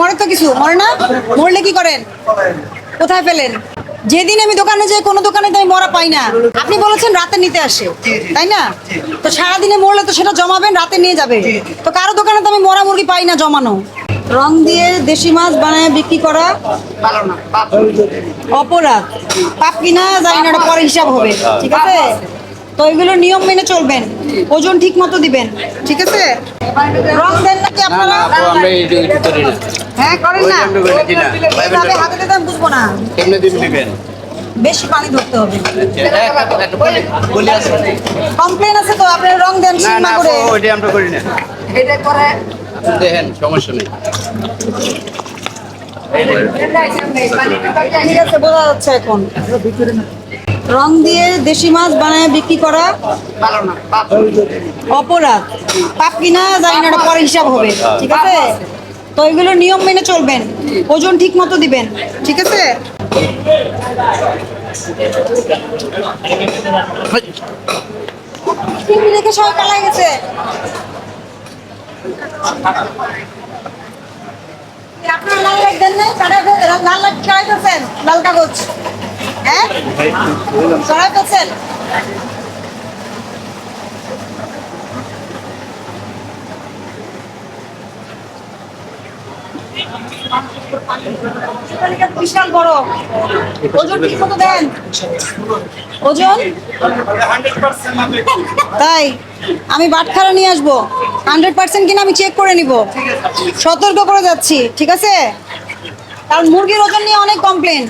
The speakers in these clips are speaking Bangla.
মরে তো কিছু, মরে না? মরলে কি করেন? কোথায় ফেলেন? যেদিন আমি দোকানে যাই, কোনো দোকানে আমি মরা পাই না। আপনি বলেছেন রাতে নিতে আসে, তাই না? তো সারাদিনে মরলে তো সেটা জমাবেন, রাতে নিয়ে যাবে। তো কারও দোকানে তো আমি মরা মুরগি পাই না জমানো। রং দিয়ে দেশি মাছ বানায় বিক্রি করা অপরাধ। পাপ কিনা জানি না পরে হিসাব হবে। ঠিক আছে? তো এগুলো নিয়ম মেনে চলবেন। ওজন ঠিক মতো দিবেন। ঠিক আছে? রং দেন নাকি আপনারা? হ্যাঁ করেন না। ওই জন্য করে দিই না। এইভাবে হাতে দিতে আমি বুঝব না। কেমনে দিবেন? বেশি পানি ধরতে হবে। কমপ্লেন আছে তো আপনি রং দেন না সিনেমা না আপু করে ওইটা আমরা করি না। এটা করে। দেখেন সমস্যা নেই। ঠিক আছে বোঝা যাচ্ছে এখন। রং দিয়ে দেশি মাছ বানায় বিক্রি করা অপরাধ। পাপ কিনা জানি না পরে হিসাব হবে, ঠিক আছে? তো এগুলো নিয়ম মেনে চলবেন, ওজন ঠিক মতো দিবেন, ঠিক আছে? সবাই গেছে। লাল নাই? লাল কাগজ? বিশাল বড়। ওজন ঠিক মতো দেন। ওজন? তাই? আমি বাটখারা নিয়ে আসব। হান্ড্রেড পার্সেন্ট কিনা আমি চেক করে নিব। সতর্ক করে যাচ্ছি, ঠিক আছে? কারণ মুরগির ওজন নিয়ে অনেক কমপ্লেন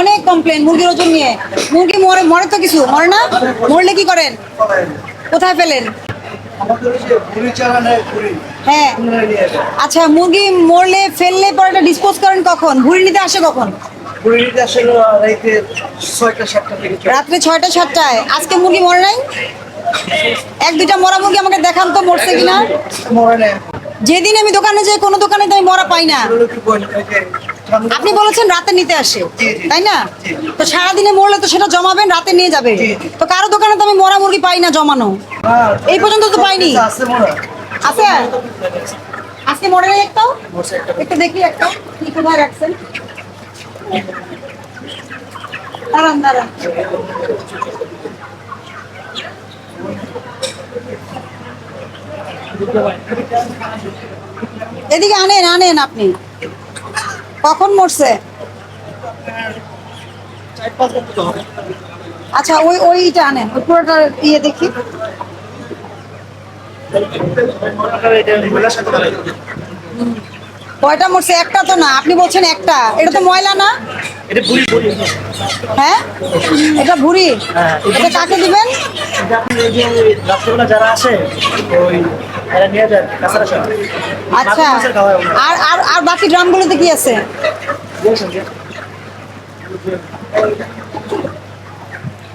অনেক কমপ্লেন মুরগির ওজন নিয়ে। মুরগি মরে মরে তো কিছু, মরে না? মরলে কি করেন? কোথায় ফেলেন? হ্যাঁ। আচ্ছা মুরগি মরলে, ফেললে পরে এটা ডিসপোজ করেন কখন? ভুড়ি নিতে আসে কখন? রাত্রে ছয়টা, সাতটায়। আজকে মুরগি মরে নাই? এক, দুইটা মরা মুরগি আমাকে দেখান তো, মরছে কিনা? যেদিন আমি দোকানে যাই, কোনো দোকানে তো আমি মরা পাই না। আপনি বলেছেন রাতে নিতে আসে, তাই না? তো সারাদিনে মরলে তো সেটা জমাবেন, রাতে নিয়ে যাবে। তো কারও দোকানে তো আমি মরা মুরগি পাই না জমানো। এই পর্যন্ত তো পাইনি। আছে? আজকে মরে নাই একটাও? একটু দেখি একটা, কি কোথায় রাখছেন? দাঁড়ান দাঁড়ান। এদিকে আনেন আনেন আপনি। কখন মরছে? আচ্ছা ওই ওইটা আনেন ওই পুরোটা ইয়ে দেখি। কয়টা মরছে একটা তো না আপনি বলছেন একটা। এটা তো ময়লা না? হ্যাঁ? এটা ভুড়ি? হ্যাঁ, এটা কাকে দিবেন? যারা আসে ওই আচ্ছা আর আর আর বাকি ড্রামগুলোতে কি আছে?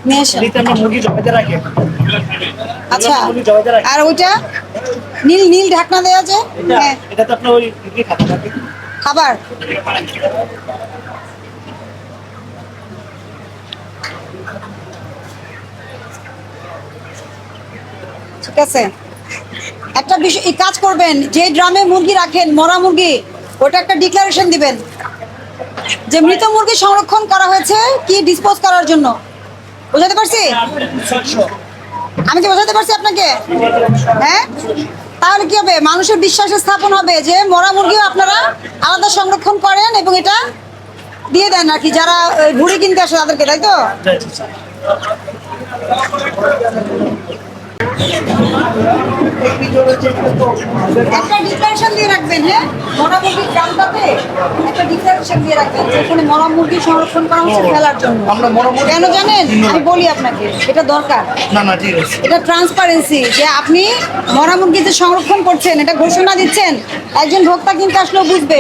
নিয়ে আচ্ছা আর ওইটা? নীল নীল ঢাকনা দেওয়া আছে হ্যাঁ। এটা তো আপনার ওই মুরগি খাতে থাকে খাবার? ঠিক আছে। একটা বিষয় কাজ করবেন যে ড্রামে মুরগি রাখেন মরা মুরগি ওটা একটা ডিক্লারেশন দিবেন। যে মৃত মুরগি সংরক্ষণ করা হয়েছে কি ডিসপোজ করার জন্য? বোঝাতে পারছি? আমি কি বোঝাতে পারছি আপনাকে? হ্যাঁ? তাহলে কি হবে? মানুষের বিশ্বাস স্থাপন হবে যে মরা মুরগিও আপনারা আলাদা সংরক্ষণ করেন এবং এটা দিয়ে দেন আর কি, যারা ঘুরে কিনতে আসে তাদেরকে, তাই তো? একটা ডিক্লারেশন দিয়ে রাখবেন হ্যাঁ? মরা মুরগির দামটাতে একটা ডিক্লারেশন দিয়ে রাখবেন যে এখানে মরা মুরগি সংরক্ষণ করা হচ্ছে ফেলার জন্য। কেন জানেন? আমি বলি আপনাকে এটা দরকার। না না ঠিক আছে। এটা ট্রান্সপারেন্সি যে আপনি মরা মুরগি যে সংরক্ষণ করছেন এটা ঘোষণা দিচ্ছেন একজন ভোক্তা কিন্তু আসলেও বুঝবে।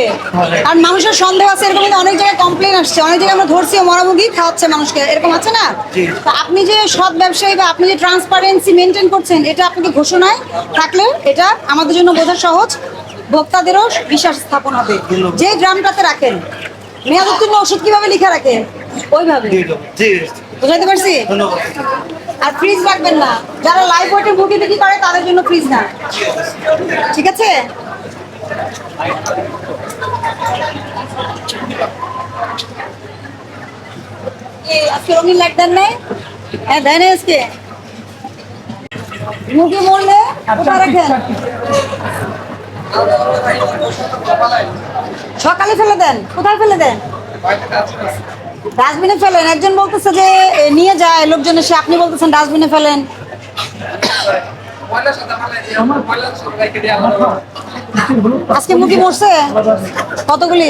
আর মানুষের সন্দেহ আছে এরকম কিন্তু অনেক জায়গায় কমপ্লেন আসছে। অনেক জায়গায় আমরা ধরছি মরা মুরগি খাওয়াচ্ছে মানুষকে এরকম আছে না। আপনি যে সৎ ব্যবসায়ী বা আপনি যে ট্রান্সপারেন্সি মেনটেন করছেন এটা আপনাকে ঘোষণায় থাকলে এটা আমাদের জন্য বোঝা সহজ। ভোক্তাদেরও বিশ্বাস স্থাপন হবে। যে ড্রামটাতে রাখেন মেয়াদ উত্তীর্ণ ওষুধ কীভাবে লিখে রাখেন? ওইভাবে। বুঝাতে পারছি? আর ফ্রিজ রাখবেন না। যারা লাইভ ওয়েটে মুরগি বিক্রি করে তাদের জন্য ফ্রিজ না। ঠিক আছে? আজকে রঙিন লাইট দেন নাই? হ্যাঁ দেয় না আজকে। মুরগি মরলে কোথায় রাখেন। সকালে ফেলে দেন কোথায় ফেলে দেন? ডাস্টবিনে ফেলেন। একজন বলতেছে যে নিয়ে যায় লোকজন এসে আপনি বলতেছেন ডাস্টবিনে ফেলেন। আজকে মুরগি মরছে? কতগুলি?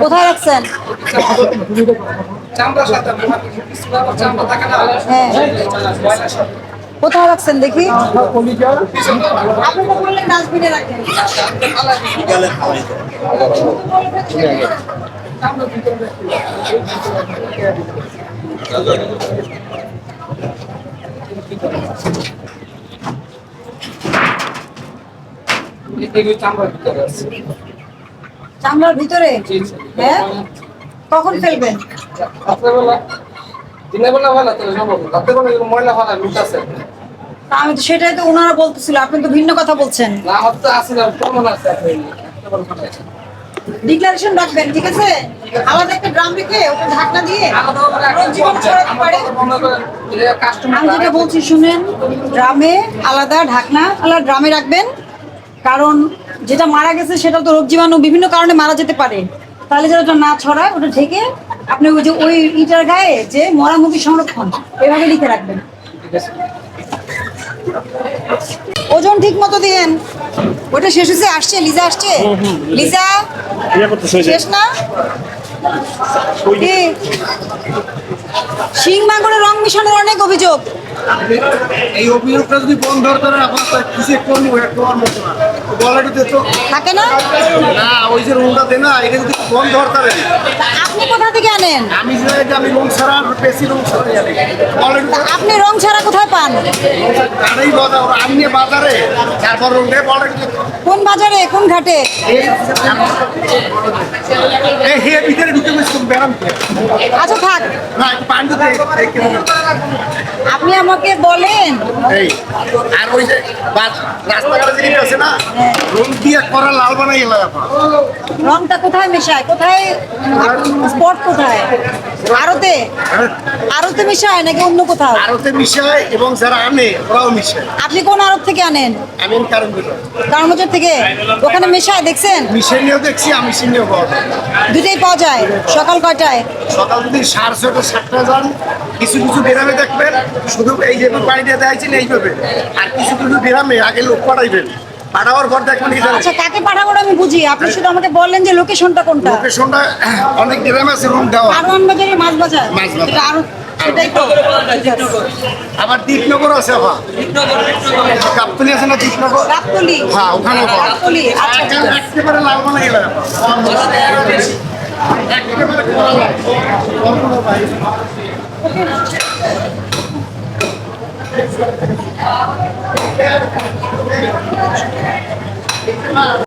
কোথায় রাখছেন? হ্যাঁ। কোথায় রাখছেন দেখি? আপনি চামড়ার ভিতরে হ্যাঁ? কখন ফেলবেন? দিনের বেলা ভালো তাহলে সম্ভব রাতের ময়লা ভালো মিটাছে তা আমি তো সেটাই তো ওনারা বলতেছিল আপনি তো ভিন্ন কথা বলছেন। না আমার তো আছে না প্রমাণ আছে আপনি। একটা বড় কথা আছে। ডিক্লারেশন রাখবেন ঠিক আছে? আলাদা একটা ড্রাম রেখে ওটা ঢাকনা দিয়ে ছড়াতে পারে আমি যেটা বলছি শুনেন ড্রামে আলাদা ঢাকনা আলাদা ড্রামে রাখবেন। কারণ যেটা মারা গেছে সেটা তো রোগ জীবাণু বিভিন্ন কারণে মারা যেতে পারে। তাহলে যেন ওটা না ছড়ায় ওটা ঢেকে আপনি ওই যে ওই ইটার গায়ে যে মরা মুখী সংরক্ষণ এভাবে লিখে রাখবেন। ওজন ঠিক মতো দিয়েন। ওটা শেষ হয়েছে আসছে লিজা আসছে? লিজা। শেষ না? শিং মাগুরে রং মিশানোর অনেক অভিযোগ। এই অভিযোগটা যদি বন্ধ ধরে আপনার কিছু মতো না। বলাটিতে তো থাকে না? না ওই যে রুমটা দেয় না এটা যদি বন্ধ আপনি কোথা থেকে আনেন? আমি যে যে আমি রুম ছাড়া বেশি রুম ছাড়া জানি আপনি রং ছাড়া কোথায় পান? তারই বাজার আমি বাজারে। তারপর রুম বলাটিতে কোন বাজারে কোন ঘাটে? আচ্ছা থাক? আপনি আমাকে বলেন। এই আর ওই রাস্তাঘাটে আছে না রুম দিয়ে করা লাল বানাই রংটা কোথায় মেশায়? কোথায়? স্পট কোথায়? আরতে? আরতে মেশায় নাকি অন্য কোথাও? আরতে মিশায় এবং যারা আনে ওরাও মিশায়। আপনি কোন আরত থেকে আনেন? আমি কারণ কারণবাজার থেকে? ওখানে মেশায় দেখছেন? মিশে নিয়েও দেখছি আমি সিনিও পাওয়া যায়। দুটোই পাওয়া যায়? সকাল কয়টায়? সকাল যদি সাড়ে ছটা সাতটা যান কিছু কিছু গ্রামে দেখবেন শুধু এই যে পানি দিয়ে দেখাইছেন এইভাবে। আর কিছু কিছু গ্রামে আগে লোক পাঠাইবেন। পাঠাবার পর দেখবেন কি আচ্ছা কাকে পাঠাবো আমি বুঝি? আপনি শুধু আমাকে বললেন যে লোকেশনটা কোনটা? লোকেশনটা অনেক গ্রামে আছে রুম দেওয়া। আরওয়ান বাজারে? মাছ বাজার। মাছ বাজার। তো। আবার দ্বীপনগর আছে আবার। কাপ্তলি আছে না দ্বীপনগর গাবতলী। হ্যাঁ ওখানে গাবতলী আচ্ছা একেবারে বানা একেবারে করা লাল। ভাই। Thank you.